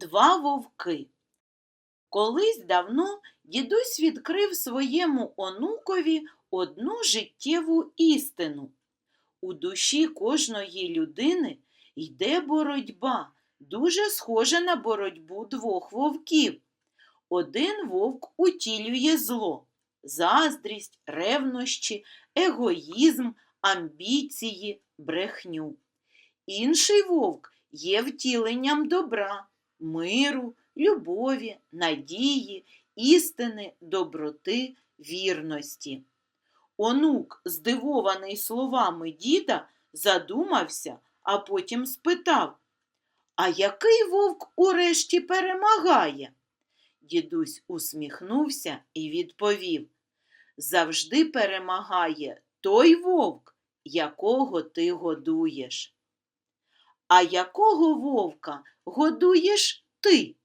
Два вовки. Колись давно дідусь відкрив своєму онукові одну життєву істину. У душі кожної людини йде боротьба, дуже схожа на боротьбу двох вовків. Один вовк утілює зло, заздрість, ревнощі, егоїзм, амбіції, брехню. Інший вовк є втіленням добра, миру, любові, надії, істини, доброти, вірності. Онук, здивований словами діда, задумався, а потім спитав, а який вовк урешті перемагає? Дідусь усміхнувся і відповів, завжди перемагає той вовк, якого ти годуєш. А якого вовка годуєш ти?